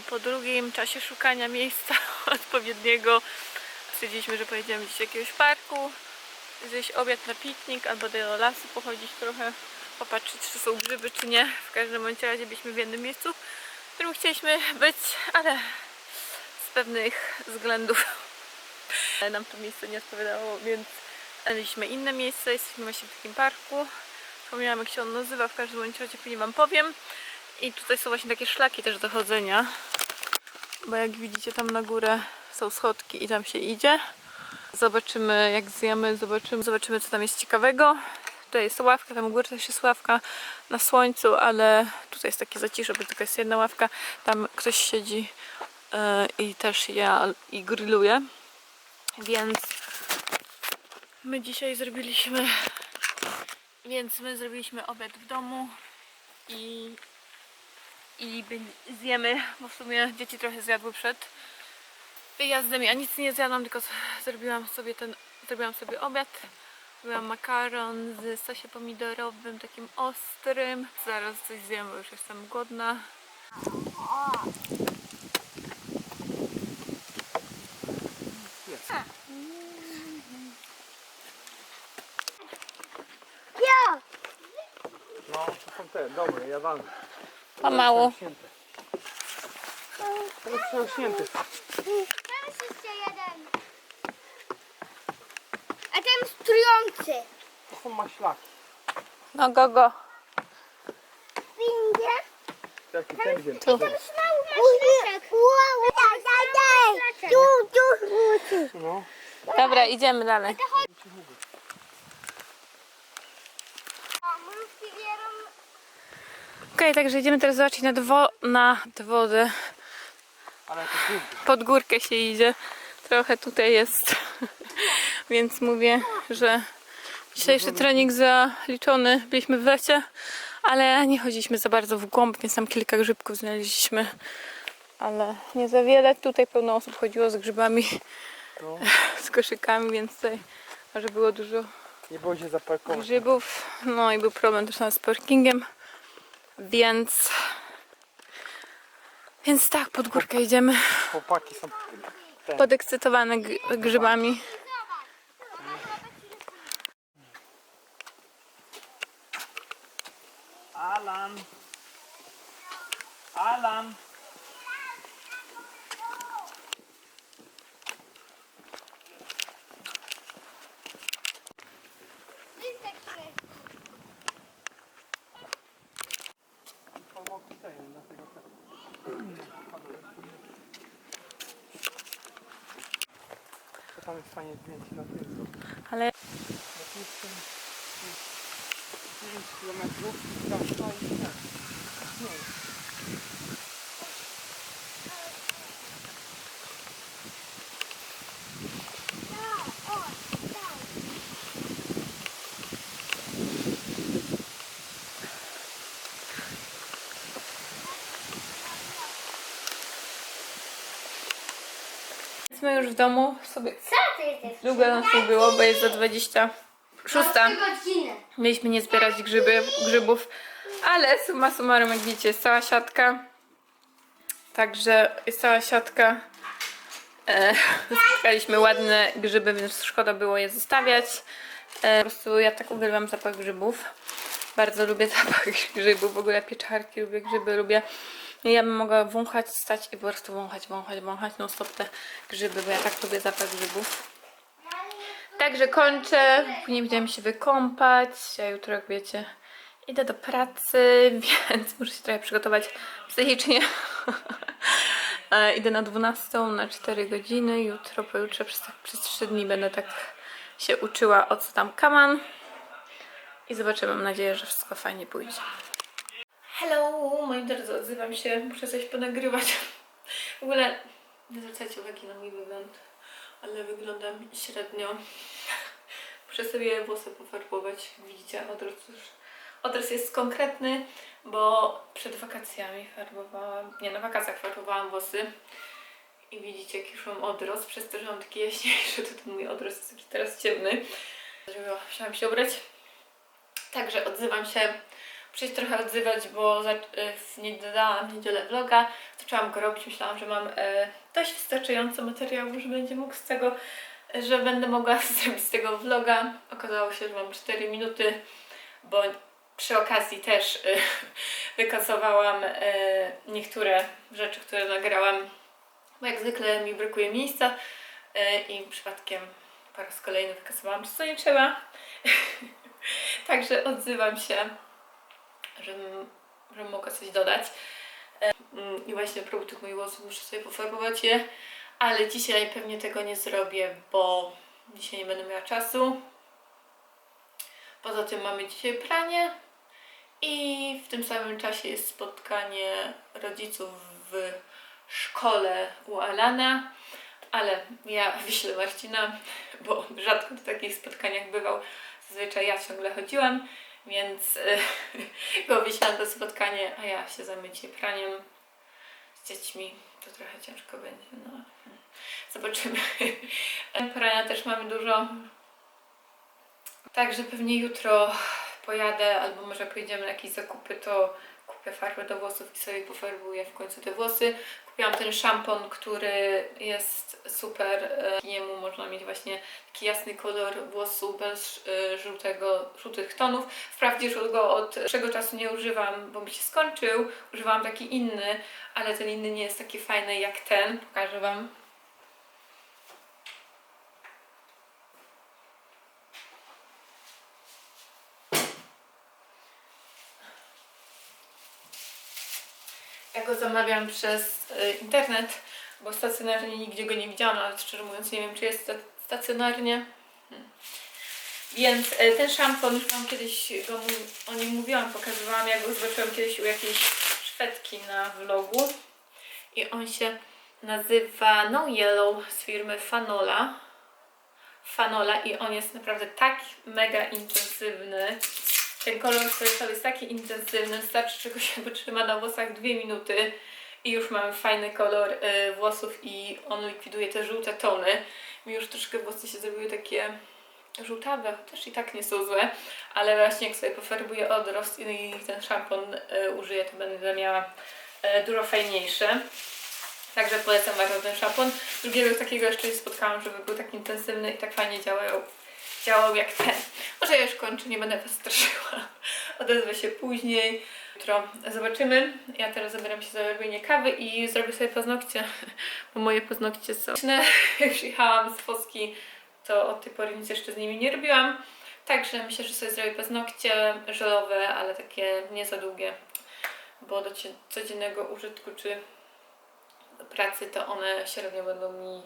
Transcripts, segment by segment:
Po drugim czasie szukania miejsca odpowiedniego stwierdziliśmy, że pojedziemy gdzieś do jakiegoś parku, zjeść obiad na piknik albo do lasu pochodzić trochę, popatrzeć czy są grzyby czy nie. W każdym razie byliśmy w jednym miejscu, w którym chcieliśmy być, ale z pewnych względów nam to miejsce nie odpowiadało, więc znaleźliśmy inne miejsce. Jesteśmy właśnie w takim parku. Wspomniałam jak się on nazywa, w każdym bądź razie później wam powiem. I tutaj są właśnie takie szlaki też do chodzenia. Bo jak widzicie tam na górę są schodki i tam się idzie. Zobaczymy jak zjemy, zobaczymy, zobaczymy co tam jest ciekawego. Tutaj jest ławka, tam u góry też jest ławka na słońcu, ale tutaj jest takie zacisze, bo tylko jest jedna ławka. Tam ktoś siedzi e, i też ja i grilluje. Więc my dzisiaj zrobiliśmy więc my zrobiliśmy obiad w domu i, i zjemy, bo w sumie dzieci trochę zjadły przed wyjazdem. Ja nic nie zjadłam, tylko zrobiłam sobie ten, zrobiłam sobie obiad. Zrobiłam makaron z sosie pomidorowym, takim ostrym. Zaraz coś zjem, bo już jestem głodna. Ja! No, to są te, dobre, jadalne. Pomału. Teraz przerośnięte. Teraz jeszcze jeden. A ten strujący. To są maślaki. No go go. Windzie. Tu. Tam maślaczek. Wow, daj, daj, daj. Tu, tu. No. Dobra, idziemy dalej. Okej, także idziemy teraz zobaczyć na, dwo, na wodę. Pod górkę się idzie. Trochę tutaj jest. Więc mówię, że dzisiejszy trening zaliczony. Byliśmy w lecie, ale nie chodziliśmy za bardzo w głąb, więc tam kilka grzybków znaleźliśmy. Ale nie za wiele. Tutaj pełno osób chodziło z grzybami, No. z koszykami, więc tutaj może było dużo Nie było się zaparkować. grzybów. No i był problem też z parkingiem. Więc. Więc tak, pod górkę idziemy. Chłopaki są... Podekscytowane grzybami. Alan. Alan. Tam jest fajnie zdjęcie na tym. Ale Na tym jest ten- 5 kilometrów. Tam stoi ten. Jesteśmy już w domu. Sobie Co ty jesteś? długo nas nie było, bo jest za 20. Szósta. godzinę. Mieliśmy nie zbierać grzyby, grzybów, ale summa summarum, jak widzicie, jest cała siatka. Także jest cała siatka. E, Spotkaliśmy ładne grzyby, więc szkoda było je zostawiać. E, po prostu ja tak uwielbiam zapach grzybów. Bardzo lubię zapach grzybów, w ogóle pieczarki, lubię grzyby, lubię. Ja bym mogła wąchać, stać i po prostu wąchać, wąchać, wąchać non stop te grzyby, bo ja tak lubię zapach grzybów. Także kończę. Później będziemy się wykąpać. Ja jutro, jak wiecie, idę do pracy, więc muszę się trochę przygotować psychicznie. E, idę na 12 na 4 godziny. Jutro, pojutrze przez, przez 3 dni będę tak się uczyła o co tam kaman. I zobaczymy. Mam nadzieję, że wszystko fajnie pójdzie. Hello, moi drodzy, odzywam się. Muszę coś ponagrywać. W ogóle nie zwracajcie uwagi na mój wygląd, ale wyglądam średnio. Muszę sobie włosy pofarbować. Widzicie, odrost już. Odrost jest konkretny, bo przed wakacjami farbowałam. Nie, na wakacjach farbowałam włosy. I widzicie, jaki już mam odrost. Przez to, że mam taki jaśniejszy, to ten mój odrost jest taki teraz ciemny. Musiałam się ubrać. Także odzywam się. Się trochę odzywać, bo za, w nie dodałam w niedzielę vloga. Zaczęłam go robić, myślałam, że mam e, dość wystarczająco materiału, że będzie mógł z tego, że będę mogła zrobić z tego vloga. Okazało się, że mam 4 minuty, bo przy okazji też e, wykasowałam niektóre rzeczy, które nagrałam, bo jak zwykle mi brakuje miejsca i przypadkiem po raz kolejny wykasowałam, co nie trzeba. Także odzywam się, żebym, żebym mogła coś dodać. E, mm, I właśnie a tych moich włosów muszę sobie pofarbować je, ale dzisiaj pewnie tego nie zrobię, bo dzisiaj nie będę miała czasu. Poza tym mamy dzisiaj pranie i w tym samym czasie jest spotkanie rodziców w szkole u Alana, ale ja wyślę Marcina, bo rzadko na takich spotkaniach bywał. Zazwyczaj ja ciągle chodziłam, więc y, go na spotkanie, a ja się dzisiaj praniem z dziećmi. To trochę ciężko będzie, no. Zobaczymy. Prania też mamy dużo. Także pewnie jutro pojadę, albo może pojedziemy na jakieś zakupy, to farbę do włosów i sobie pofarbuję w końcu te włosy. Kupiłam ten szampon, który jest super. e, niemu można mieć właśnie taki jasny kolor włosu bez e, żółtego, żółtych tonów. Wprawdzie już go od dłuższego czasu nie używam, bo mi się skończył. Używałam taki inny, ale ten inny nie jest taki fajny jak ten. Pokażę Wam. Zamawiam przez y, internet, bo stacjonarnie nigdzie go nie widziałam, ale szczerze mówiąc nie wiem, czy jest sta- stacjonarnie. Hmm. Więc y, ten szampon, już Wam kiedyś go o nim mówiłam, pokazywałam, jak go zobaczyłam kiedyś u jakiejś Szwedki na vlogu. I on się nazywa No Yellow z firmy Fanola. Fanola i on jest naprawdę tak mega intensywny. Ten kolor fioletowy jest taki intensywny, wystarczy czego się wytrzyma na włosach dwie minuty i już mamy fajny kolor y, włosów i on likwiduje te żółte tony. Mi już troszkę włosy się zrobiły takie żółtawe, chociaż i tak nie są złe, ale właśnie jak sobie pofarbuję odrost i ten szampon y, użyję, to będę miała y, dużo fajniejsze. Także polecam bardzo ten szampon. Drugiego takiego jeszcze nie spotkałam, żeby był tak intensywny i tak fajnie działał, działał jak ten. Może ja już kończę, nie będę Was straszyła. Odezwę się później. Jutro zobaczymy. Ja teraz zabieram się za robienie kawy i zrobię sobie paznokcie, bo moje paznokcie są... Już jechałam z Polski, to od tej pory nic jeszcze z nimi nie robiłam. Także myślę, że sobie zrobię paznokcie żelowe, ale takie nie za długie, bo do codziennego użytku czy pracy to one średnio będą mi...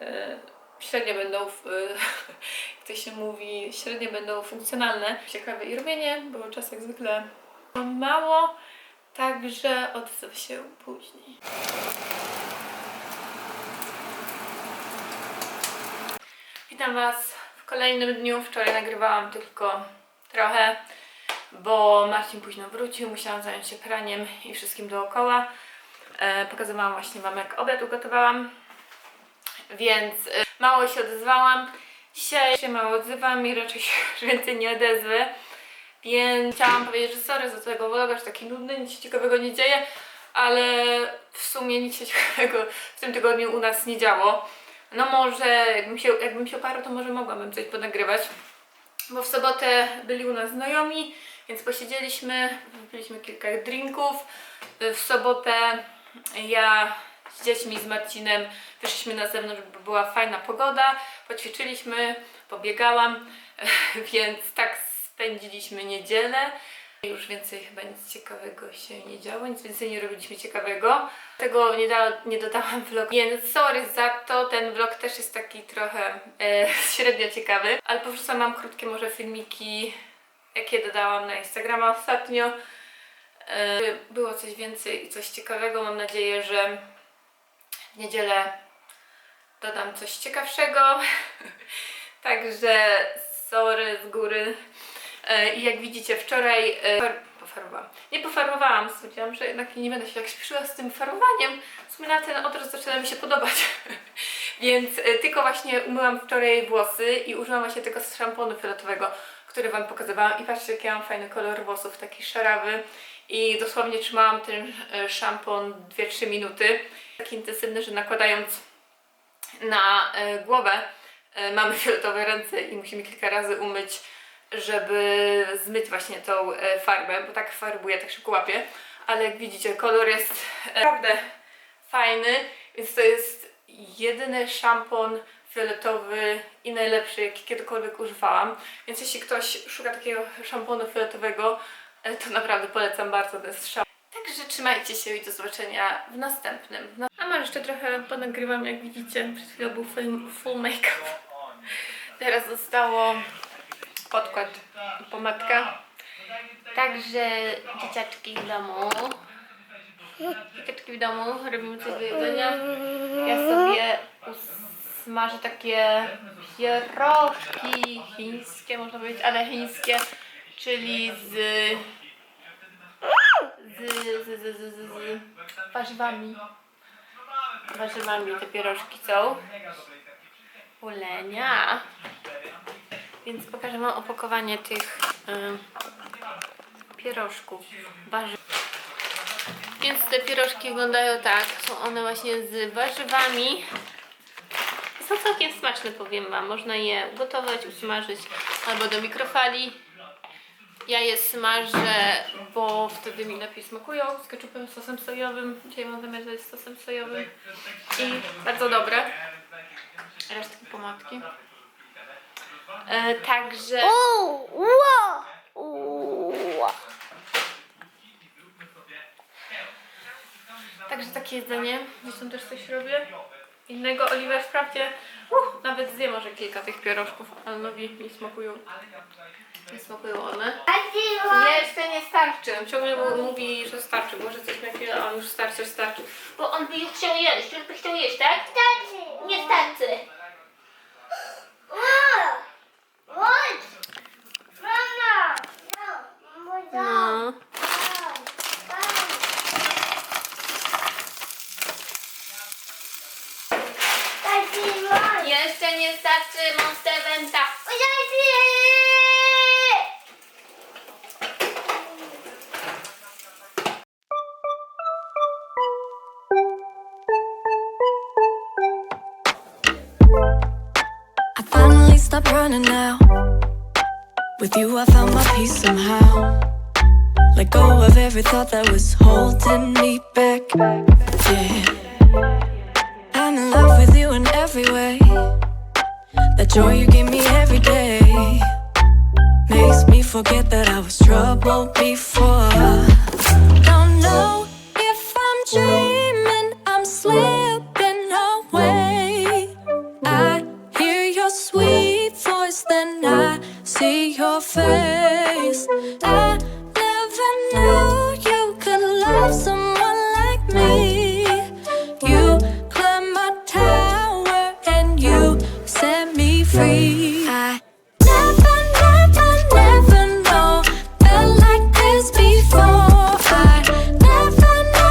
e, średnio będą, jak to się mówi, średnio będą funkcjonalne. Ciekawe i robienie, bo czas jak zwykle mało, także odezwę się później. Witam Was w kolejnym dniu. Wczoraj nagrywałam tylko trochę, bo Marcin późno wrócił, musiałam zająć się praniem i wszystkim dookoła. E, pokazywałam właśnie Wam, jak obiad ugotowałam, więc mało się odezwałam. Dzisiaj się mało odzywam i raczej się już więcej nie odezwę. Więc chciałam powiedzieć, że sorry za tego vloga, że taki nudny, nic się ciekawego nie dzieje, ale w sumie nic się ciekawego w tym tygodniu u nas nie działo. No może jakbym się, jakbym się oparł, to może mogłabym coś ponagrywać. Bo w sobotę byli u nas znajomi, więc posiedzieliśmy, wypiliśmy kilka drinków. W sobotę ja z dziećmi, z Marcinem wyszliśmy na zewnątrz, bo była fajna pogoda, poćwiczyliśmy, pobiegałam, więc tak spędziliśmy niedzielę. Już więcej chyba nic ciekawego się nie działo, nic więcej nie robiliśmy ciekawego. Tego nie, da, nie dodałam vlog, więc sorry za to. Ten vlog też jest taki trochę e, średnio ciekawy, ale po prostu mam krótkie może filmiki, jakie dodałam na Instagrama ostatnio. E, było coś więcej i coś ciekawego. Mam nadzieję, że w niedzielę dodam coś ciekawszego. Także sorry z góry. E, I jak widzicie, wczoraj e, far- pofarbowałam. Nie pofarbowałam, stwierdziłam, że jednak nie będę się tak śpieszyła z tym farbowaniem. W sumie na ten odrost zaczyna mi się podobać. Więc e, tylko właśnie umyłam wczoraj włosy i użyłam właśnie tego szamponu fioletowego. który Wam pokazywałam. I patrzcie, jaki ja mam fajny kolor włosów, taki szarawy. I dosłownie trzymałam ten e, szampon 2-3 minuty. Taki intensywny, że nakładając na e, głowę e, mamy fioletowe ręce i musimy kilka razy umyć, żeby zmyć właśnie tą farbę, bo tak farbuje, tak szybko łapie. Ale jak widzicie, kolor jest naprawdę fajny, więc to jest jedyny szampon fioletowy i najlepszy, jaki kiedykolwiek używałam. Więc jeśli ktoś szuka takiego szamponu fioletowego, to naprawdę polecam bardzo, to jest szał. Także trzymajcie się i do zobaczenia w następnym. No, a może jeszcze trochę ponagrywam, jak widzicie, przed chwilą był full, full make-up. Teraz zostało podkład pomadka. Także dzieciaczki w domu. Dzieciaczki w domu, robimy coś do jedzenia. Ja sobie smażę takie pierożki chińskie, można powiedzieć, ale chińskie, czyli z z, z, z, z, z, z warzywami. Warzywami te pierożki są. Ulenia. Więc pokażę Wam opakowanie tych ym, pierożków. Warzyw. Więc te pierożki wyglądają tak. Są one właśnie z warzywami. Są całkiem smaczne, powiem Wam. Można je gotować, usmażyć albo do mikrofali. Ja je smażę, bo wtedy mi lepiej smakują z keczupem, sosem sojowym. Dzisiaj mam zamiar dać z sosem sojowym. I bardzo dobre. Resztki pomadki. E, także... Ło, ło. Także takie jedzenie. Zresztą też coś robię. Innego Oliver wprawdzie uh, nawet zje może kilka tych pierożków, ale nowi mi smakują. Nie smakują one. Jeszcze nie starczy. Ciągle mówi, że starczy. Może coś na chwilę, a on już starczy, starczy. Bo on by już chciał jeść, już by chciał jeść, tak? Nie starczy. Chodź. Mama. No. Monster Venta. I finally stopped running now. With you, I found my peace somehow. Let go of every thought that was holding me back. Yeah. I'm in love with you in every way. Joy you give me every day makes me forget that I was troubled before. Don't know if I'm dreaming, I'm slipping away. I hear your sweet voice, then I see your face.